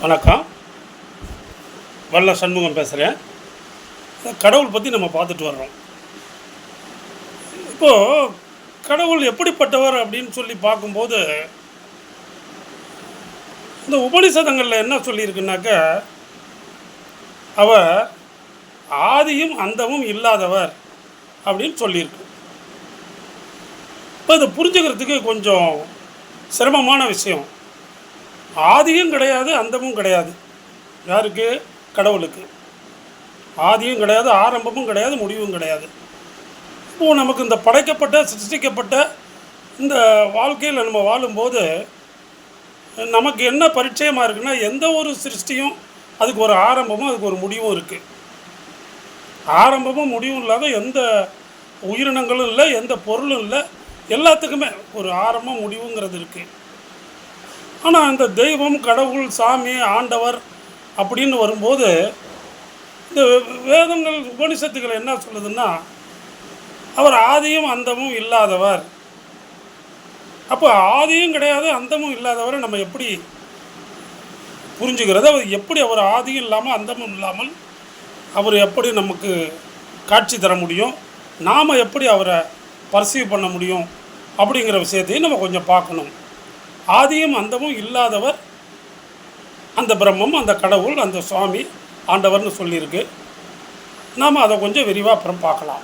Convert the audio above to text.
வணக்கம். வல்ல சண்முகம் பேசுகிறேன் கடவுள் பற்றி நம்ம பார்த்துட்டு வர்றோம். இப்போது கடவுள் எப்படிப்பட்டவர் அப்படின்னு சொல்லி பார்க்கும்போது இந்த உபனிஷதங்களில் என்ன சொல்லியிருக்குனாக்க அவர் ஆதியும் அந்தமும் இல்லாதவர் அப்படின்னு சொல்லியிருக்கு. இப்போ இதை புரிஞ்சுக்கிறதுக்கு கொஞ்சம் சிரமமான விஷயம். ஆதியும் கிடையாது அந்தமும் கிடையாது. யாருக்கு? கடவுளுக்கு. ஆதியும் கிடையாது ஆரம்பமும் கிடையாது முடிவும் கிடையாது. இப்போது நமக்கு இந்த படைக்கப்பட்ட சிருஷ்டிக்கப்பட்ட இந்த வாழ்க்கையில் நம்ம வாழும்போது நமக்கு என்ன பரிச்சயமாக இருக்குன்னா எந்த ஒரு சிருஷ்டியும் அதுக்கு ஒரு ஆரம்பமும் அதுக்கு ஒரு முடிவும் இருக்குது ஆரம்பமும் முடிவும் இல்லாத எந்த உயிரினங்களும் இல்லை எந்த பொருளும் இல்லை எல்லாத்துக்குமே ஒரு ஆரம்பம் முடிவுங்கிறது இருக்குது ஆனால் இந்த தெய்வம் கடவுள் சாமி ஆண்டவர் அப்படின்னு வரும்போது இந்த வேதங்கள் உபனிஷத்துக்கள் என்ன சொல்லுதுன்னா அவர் ஆதியும் அந்தமும் இல்லாதவர். அப்போ ஆதியும் கிடையாது அந்தமும் இல்லாதவரை நம்ம எப்படி புரிஞ்சுக்கிறது? அவர் எப்படி அவர் ஆதியும் இல்லாமல் அந்தமும் இல்லாமல் அவர் எப்படி நமக்கு காட்சி தர முடியும்? நாம் எப்படி அவரை பர்சீவ் பண்ண முடியும்? அப்படிங்கிற விஷயத்தையும் நம்ம கொஞ்சம் பார்க்கணும். ஆதியும் அந்தமும் இல்லாதவர் அந்த பிரம்மம் அந்த கடவுள் அந்த சுவாமி ஆண்டவர்னு சொல்லியிருக்கு. நாம் அதை கொஞ்சம் விரிவாக அப்புறம் பார்க்கலாம்.